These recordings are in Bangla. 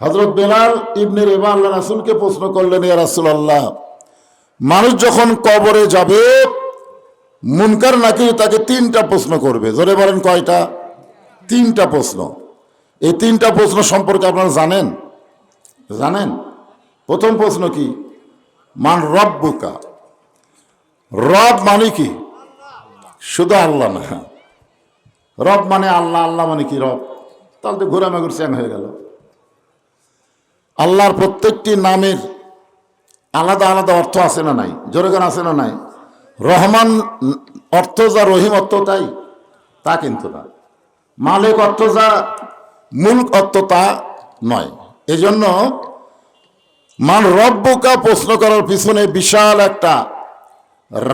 হজরত বেলাল ইবনে রেবা আল্লাহ রাসুলকে প্রশ্ন করলেন, ইয়া রাসুল আল্লাহ মানুষ যখন কবরে যাবে, মুনকার নাকি তাকে তিনটা প্রশ্ন করবে? জোরে বলেন কয়টা? তিনটা প্রশ্ন। এই তিনটা প্রশ্ন সম্পর্কে আপনারা জানেন? জানেন? প্রথম প্রশ্ন কি? মান রব্বুকা। রব মানে কি? শুধু আল্লাহ না। রব মানে আল্লাহ আল্লাহ মানে কি রব? তাহলে তো ঘোরামাগুর চ্যাং হয়ে গেল। আল্লাহর প্রত্যেকটি নামের আলাদা আলাদা অর্থ আছে না নাই? জোরেগান আছে না নাই? রহমান অর্থ যা, রহিম অর্থ তাই? তা কিন্তু না। মালিক অর্থ যা মূল অর্থ তা নয়। এজন্য মান রব্বকা প্রশ্ন করার পিছনে বিশাল একটা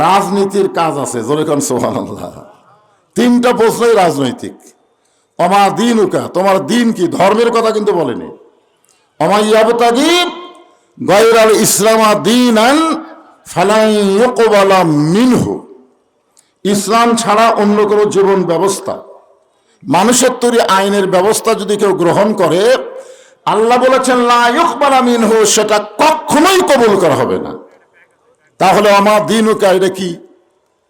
রাজনীতির কাজ আছে। জোরেখান সোহান তিনটা প্রশ্নই রাজনৈতিক। অমা দিন উকা তোমার দিন কি? ধর্মের কথা কিন্তু বলেনি। ইসলামা ছাড়া অন্য কোনো জীবন ব্যবস্থা, মানুষের তৈরি আইনের ব্যবস্থা যদি কেউ গ্রহণ করে, আল্লাহ বলেছেন লাইকবালা মিনহু, সেটা কখনোই কবুল করা হবে না। তাহলে আমার দিন ও এটা কি?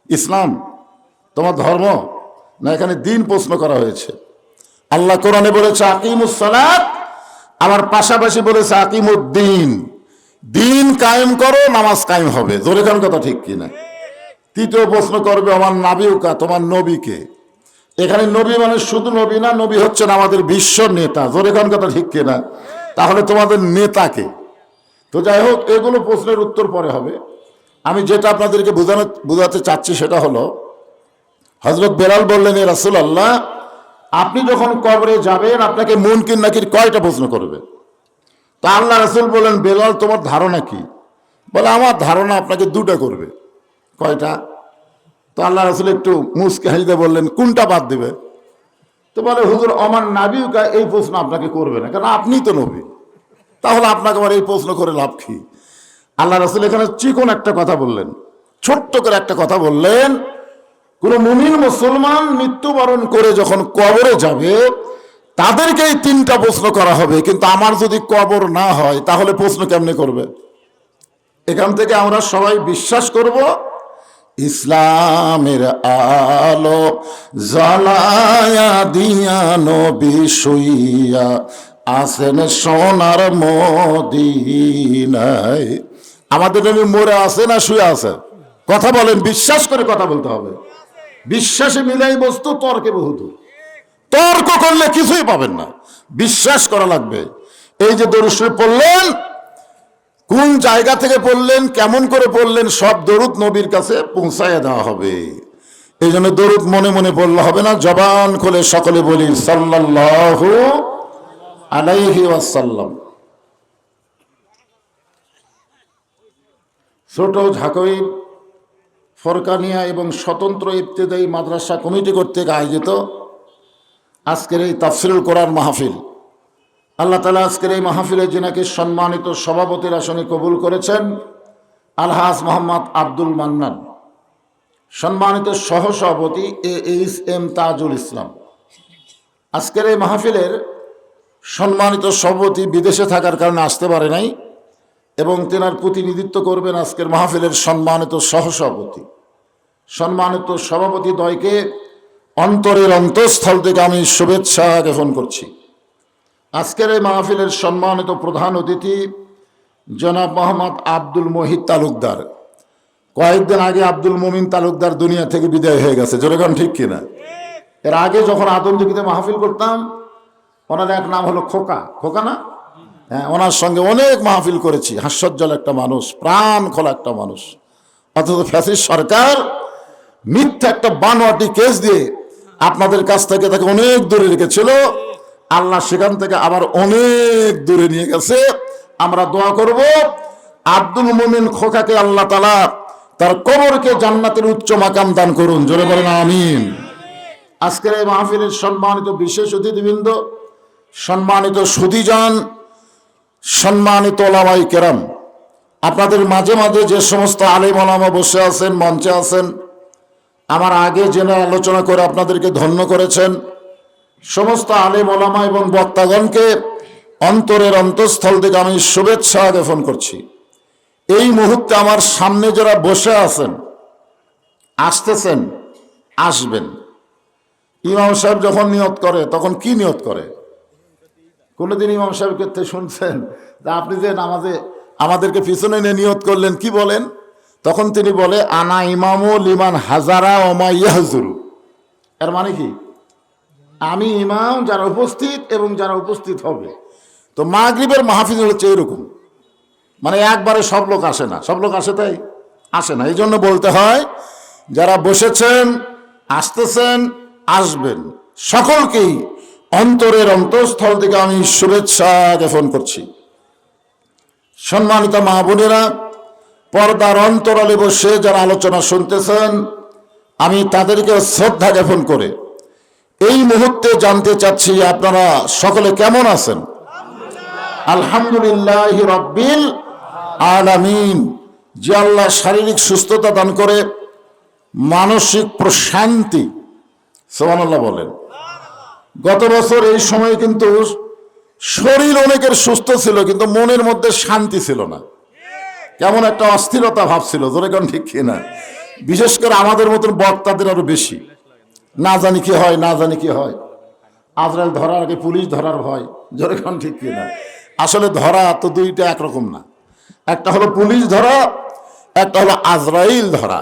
ইসলাম? তোমার ধর্ম? না, এখানে দিন প্রশ্ন করা হয়েছে। আল্লাহ কোরআনে বলেছে আকিমুসালাত আমার পাশাপাশি বলেছে, আকিমুদ্দিন, দিন কায়েম করো, নামাজ কায়েম হবে। জোরে খান কথা ঠিক কিনা তৃতীয় প্রশ্ন করবে, আমার নাবিউকা তোমার নবীকে? এখানে নবী মানে শুধু নবী না, নবী হচ্ছেন আমাদের বিশ্ব নেতা। জোরে খান কথা ঠিক কিনা তাহলে তোমাদের নেতাকে? তো যাই হোক, এগুলো প্রশ্নের উত্তর পরে হবে। আমি যেটা আপনাদেরকে বোঝানো বোঝাতে চাচ্ছি সেটা হলো হজরত বেলাল বললেন রাসুল আল্লাহ আপনি যখন কবরে যাবেন, আপনাকে মুনকিন নাকির কয়টা প্রশ্ন করবে? তা আল্লাহ রসুল বললেন বেলাল, তোমার ধারণা কি? বলে, আমার ধারণা আপনাকে দুটা করবে। কয়টা? তো আল্লাহ রাসুল একটু মুসকে হাসিতে বললেন, কোনটা বাদ দিবে? তো বলে, হুজুর, আমার নাবিউকা এই প্রশ্ন আপনাকে করবে না, কারণ আপনি তো নবী। তাহলে আপনাকে আবার এই প্রশ্ন করে লাভ কি? আল্লাহ রসুল এখানে চিকন একটা কথা বললেন, ছোট্ট করে একটা কথা বললেন কোন মুমিন মুসলমান মৃত্যুবরণ করে যখন কবরে যাবে, তাদেরকে এই তিনটা প্রশ্ন করা হবে। কিন্তু আমার যদি কবর না হয়, তাহলে প্রশ্ন কেমনে করবে? এখান থেকে আমরা সবাই বিশ্বাস করব, ইসলামের আলো জ্বালায়া দিয়া নবী শুইয়া আসেন সোনার মদিনায়। আমাদের নবী মরে আছে না শুয়ে আছে? কথা বলেন, বিশ্বাস করে কথা বলতে হবে। বিশ্বাসে মিলাই বস্তু, তর্কে বহুদূর। তর্ক করলে কিছুই পাবেন না। বিশ্বাস করা লাগবে। এই যে দরুশ্রী পড়লেন, কোন জায়গা থেকে পড়লেন, কেমন করে পড়লেন, সব দরুদ নবীর কাছে পৌঁছাইয়া দেওয়া হবে। এই জন্য দরুদ মনে মনে পড়লে হবে না। জবান খুলে সকলে বলি, সাল্লাল্লাহু আলাইহি ওয়াসাল্লাম। ছোট ঝাঁকই ফরকানিয়া এবং স্বতন্ত্র ইবতেদায়ী মাদ্রাসা কমিটি কর্তৃক আয়োজিত আজকের এই তাফসিরুল কোরআন মাহফিল। আল্লাহ তালা আজকের এই মাহফিলে যিনাকে সম্মানিত সভাপতির আসনে কবুল করেছেন, আলহাজ মোহাম্মদ আব্দুল মান্নান। সম্মানিত সহসভাপতি A H M Tajul Islam. আজকের এই মাহফিলের সম্মানিত সভাপতি বিদেশে থাকার কারণে আসতে পারে নাই। এবং তেনার প্রতিনিধিত্ব করবেন আজকের মাহফিলের সম্মানিত সহসভাপতি। সম্মানিত সভাপতি দ্বয়কে অন্তরের অন্তঃস্থল থেকে আমি শুভেচ্ছা জ্ঞাপন করছি। আজকের এই মাহফিলের সম্মানিত প্রধান অতিথি জনাব মোহাম্মদ আব্দুল মহিদ তালুকদার। কয়েকদিন আগে আব্দুল মমিন তালুকদার দুনিয়া থেকে বিদায় হয়ে গেছে। যেরকম ঠিক কিনা? এর আগে যখন আদমদিকিতে মাহফিল করতাম, ওনার এক নাম হলো খোকা। খোকা না? হ্যাঁ ওনার সঙ্গে অনেক মাহফিল করেছি। হাস্যজ্জ্বল একটা মানুষ, প্রাণ খোলা একটা মানুষ। অথচ ফ্যাসিস সরকার মিথ্যা একটা বানোয়াটি কেস দিয়ে আপনাদের কাছ থেকে তাকে অনেক দূরে রেখেছিল। আল্লাহ সেখান থেকে আবার অনেক দূরে নিয়ে গেছে। আমরা দোয়া করব, আব্দুল মুমিন খোকাকে আল্লাহ তালা তার কবরকে জান্নাতের উচ্চ মাকাম দান করুন। জোরে বলেন, আমিন। আজকের এই মাহফিলের সম্মানিত বিশেষ অতিথিবৃন্দ, সম্মানিত সুদীজান সম্মানিত ওলামাই কেরাম, আপনাদের মাঝে মাঝে যে সমস্ত আলিম ওলামা বসে আছেন, মঞ্চে আছেন, আমার আগে জেনে আলোচনা করে আপনাদেরকে ধন্য করেছেন। সমস্ত আলেম ওলামা এবং বক্তাগণকে অন্তরের অন্তঃস্থল থেকে আমি শুভেচ্ছা জ্ঞাপন করছি। এই মুহূর্তে আমার সামনে যারা বসে আছেন, আসতেছেন, আসবেন। ইমাম সাহেব যখন নিয়ত করে, তখন কি নিয়ত করে? কোনোদিন ইমাম সাহেবকে থেকে শুনছেন? যে আপনি যে নামাজে আমাদেরকে পিছনে নিয়ে নিয়ত করলেন, কি বলেন? তখন তিনি বলে, আনা ইমামু লিমান হাজারা ওমা ইয়াহজুরু। এর মানে কি? আমি ইমাম যারা উপস্থিত এবং যারা উপস্থিত হবে। তো মাগরিবের মাহফিজ হচ্ছে এরকম। মানে একবারে সব লোক আসে না। সব লোক আসে তাই? আসে না। এই জন্য বলতে হয়, যারা বসেছেন, আসতেছেন, আসবেন। সকলকেই অন্তরের অন্তঃস্থল থেকে আমি শুভেচ্ছা জ্ঞাপন করছি। সম্মানিত মা বোনেরা, পর্দার অন্তরালে বসে যারা আলোচনা শুনতেছেন, আমি তাদেরকে শ্রদ্ধা জ্ঞাপন করে এই মুহূর্তে জানতে চাচ্ছি আপনারা সকলে কেমন আছেন? আলহামদুলিল্লাহ রব্বিল আলামিন। যে আল্লাহ শারীরিক সুস্থতা দান করে, মানসিক প্রশান্তি সোহানাল্লাহ বলেন। গত বছর এই সময় কিন্তু শরীর অনেকের সুস্থ ছিল, কিন্তু মনের মধ্যে শান্তি ছিল না। কেমন একটা অস্থিরতা ভাব ছিল কোন ঠিক কিনা? বিশেষ করে আমাদের মতন বক্তাদের আরও বেশি। না জানি কি হয়, না জানি কি হয়। আজরাইল ধরার আগে পুলিশ ধরার ভয় জোরে কোন ঠিক কিনা? আসলে ধরা তো দুইটা একরকম না। একটা হলো পুলিশ ধরা, একটা হলো আজরাইল ধরা।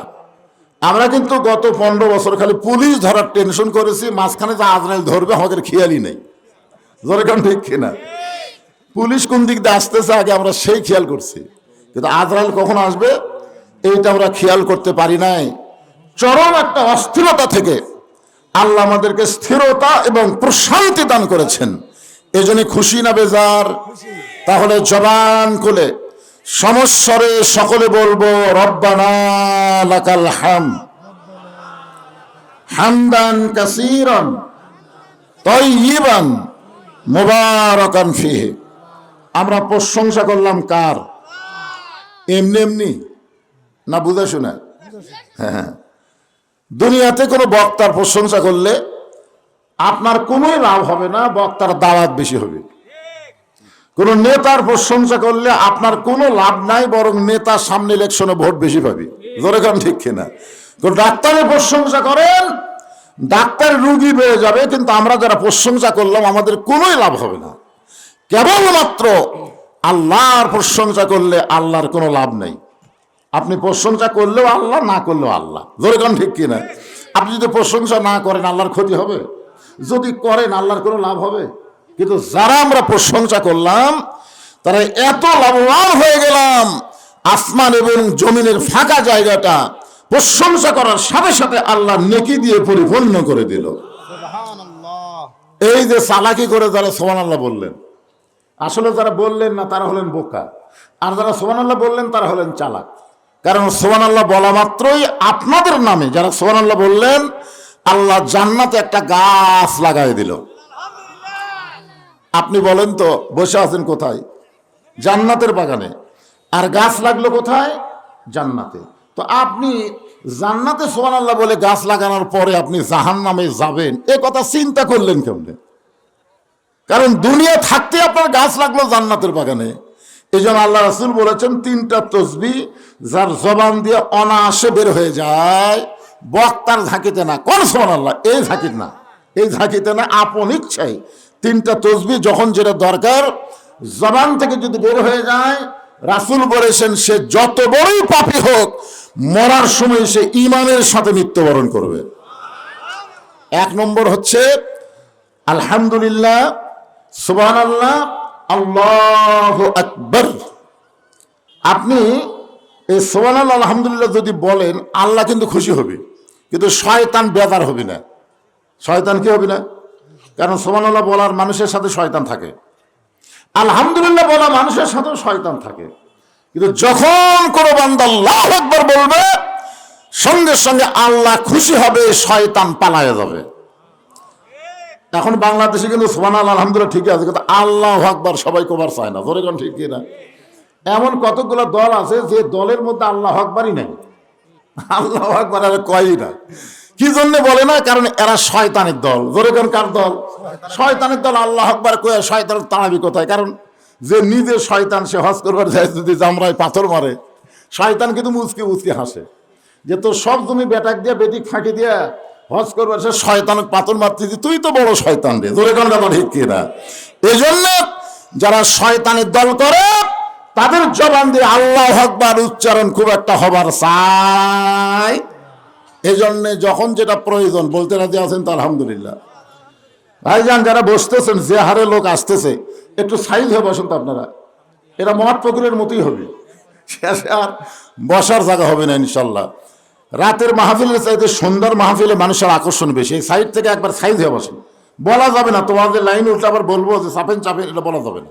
আমরা কিন্তু গত পনেরো বছর খালি পুলিশ ধরার টেনশন করেছি, মাঝখানে যে আজরাইল ধরবে, আমাদের খেয়ালই নেই। জোরে কোন ঠিক কিনা? পুলিশ কোন দিক দিয়ে আসতেছে আগে আমরা সেই খেয়াল করছি। কিন্তু আজরাইল কখন আসবে, এইটা আমরা খেয়াল করতে পারি নাই। চরম একটা অস্থিরতা থেকে আল্লাহ আমাদেরকে স্থিরতা এবং প্রশান্তি দান করেছেন। এজন্য খুশি না বেজার? তাহলে জবান খুলে। সমস্বরে সকলে বলব হাম। হামদান ফিহে। আমরা প্রশংসা করলাম কার? এমনি এমনি? না বুঝে শুনে? হ্যাঁ। দুনিয়াতে কোনো বক্তার প্রশংসা করলে আপনার কোনোই লাভ হবে না, বক্তার দাওয়াত বেশি হবে। কোন নেতার প্রশংসা করলে আপনার কোনো লাভ নাই, বরং নেতার সামনে ইলেকশনে ভোট বেশি পাবে। ধরে কারণ ঠিক কিনা? ডাক্তারের প্রশংসা করেন ডাক্তার রুগী বেড়ে যাবে, কিন্তু আমরা যারা প্রশংসা করলাম, আমাদের কোনোই লাভ হবে না। কেবলমাত্র আল্লাহর প্রশংসা করলে আল্লাহর কোনো লাভ নেই। আপনি প্রশংসা করলেও আল্লাহ, না করলেও আল্লাহ। ধরে কোন ঠিক কিনা? আপনি যদি প্রশংসা না করেন, আল্লাহর ক্ষতি হবে? যদি করেন, আল্লাহর কোনো লাভ হবে? কিন্তু যারা আমরা প্রশংসা করলাম তারা এত লাভবান হয়ে গেলাম আসমান এবং জমিনের ফাঁকা জায়গাটা প্রশংসা করার সাথে সাথে আল্লাহ নেকি দিয়ে পরিপূর্ণ করে দিল। এই যে চালাকি করে যারা সোমান আল্লাহ বললেন আসলে যারা বললেন না তারা হলেন বোকা। আর যারা সোমান আল্লাহ বললেন তারা হলেন চালাক। কারণ সোমান আল্লাহ বলা মাত্রই আপনাদের নামে যারা সোমান আল্লাহ বললেন আল্লাহ জান্নাতে একটা গাছ লাগাই দিল। আপনি বলেন তো, বসে আছেন কোথায়? জান্নাতের বাগানে। আর গাছ লাগল কোথায়? জান্নাতে। তো আপনি জান্নাতে সোহান আল্লাহ বলে গাছ লাগানোর পরে আপনি জাহান নামে যাবেন, এ কথা চিন্তা করলেন কেমনে? কারণ দুনিয়া থাকতে আপনার গাছ লাগল জান্নাতের বাগানে। এই জন্য আল্লাহ রাসুল বলেছেন, তিনটা তসবি যার জবান দিয়ে অনায়াসে বের হয়ে যায়। বক্তার ঝাঁকিতে না, কোন সোহান আল্লাহ এই ঝাঁকিতে না। এই ঝাঁকিতে না, আপন ইচ্ছাই তিনটা তসবি যখন যেটা দরকার, জবান থেকে যদি বের হয়ে যায়, রাসুল বলেছেন, সে যত বড়ই পাপি হোক, মরার সময় সে ইমানের সাথে মৃত্যুবরণ করবে। এক নম্বর হচ্ছে, আলহামদুলিল্লাহ সুবান আল্লাহ আল্লাহ আকবর। আপনি এই সোবান আল্লাহ আলহামদুলিল্লাহ যদি বলেন, আল্লাহ কিন্তু খুশি হবে। কিন্তু শয়তান বেদার হবে না। শয়তান কি হবে না? কারণ সোমান আল্লাহ বলার মানুষের সাথে শয়তান থাকে। আলহামদুলিল্লাহ বলা মানুষের সাথেও শয়তান থাকে। কিন্তু যখন কোনো বান্দা আল্লাহ একবার বলবে, সঙ্গে সঙ্গে আল্লাহ খুশি হবে, শয়তান পালায় যাবে। এখন বাংলাদেশে কিন্তু সোমান আল্লাহ আলহামদুলিল্লাহ ঠিকই আছে, কিন্তু আল্লাহ আকবার সবাই কবার চায় না। ধরে কোন ঠিক কিনা এমন কতগুলো দল আছে যে দলের মধ্যে আল্লাহ আকবারই নেই। আল্লাহ আকবার আর কয়ই না। কি জন্য বলে না? কারণ এরা শয়তানের দল। জোরে কোন কার দল? শয়তানের দল, আল্লাহ আকবার কয়ে শয়তান তাড়াবি কোথায়? কারণ যে নিজে শয়তান, সে হজ করবার যায় যদি জামরায় পাথর মারে, শয়তান কিন্তু মুচকি মুচকি হাসে। যে তোর সব জমি বেটাক দিয়ে বেটিক ফাঁকি দিয়ে হজ করবার, সে শয়তান পাথর মারতেছি, তুই তো বড় শয়তান রে। জোরে কোন কথা ঠিক কিনা এই জন্য যারা শয়তানের দল করে, তাদের জবান দিয়ে আল্লাহ আকবার উচ্চারণ খুব একটা হবার চাই। এই জন্যে যখন যেটা প্রয়োজন, বলতে রাজি আছেন তো আলহামদুলিল্লাহ। ভাইজান, যারা বসতেছেন, যে হারে লোক আসতেছে, একটু সাইজ হয়ে বসেন তো আপনারা। এটা মহাট পুকুরের মতোই হবে। শেষে আর বসার জায়গা হবে না ইনশাল্লাহ। রাতের মাহফিলের চাইতে সন্ধ্যার মাহফিলে মানুষের আকর্ষণ বেশি। এই সাইড থেকে একবার সাইজ হয়ে বসেন। বলা যাবে না, তোমাদের লাইন উঠলে আবার বলব যে চাপেন চাপেন, এটা বলা যাবে না।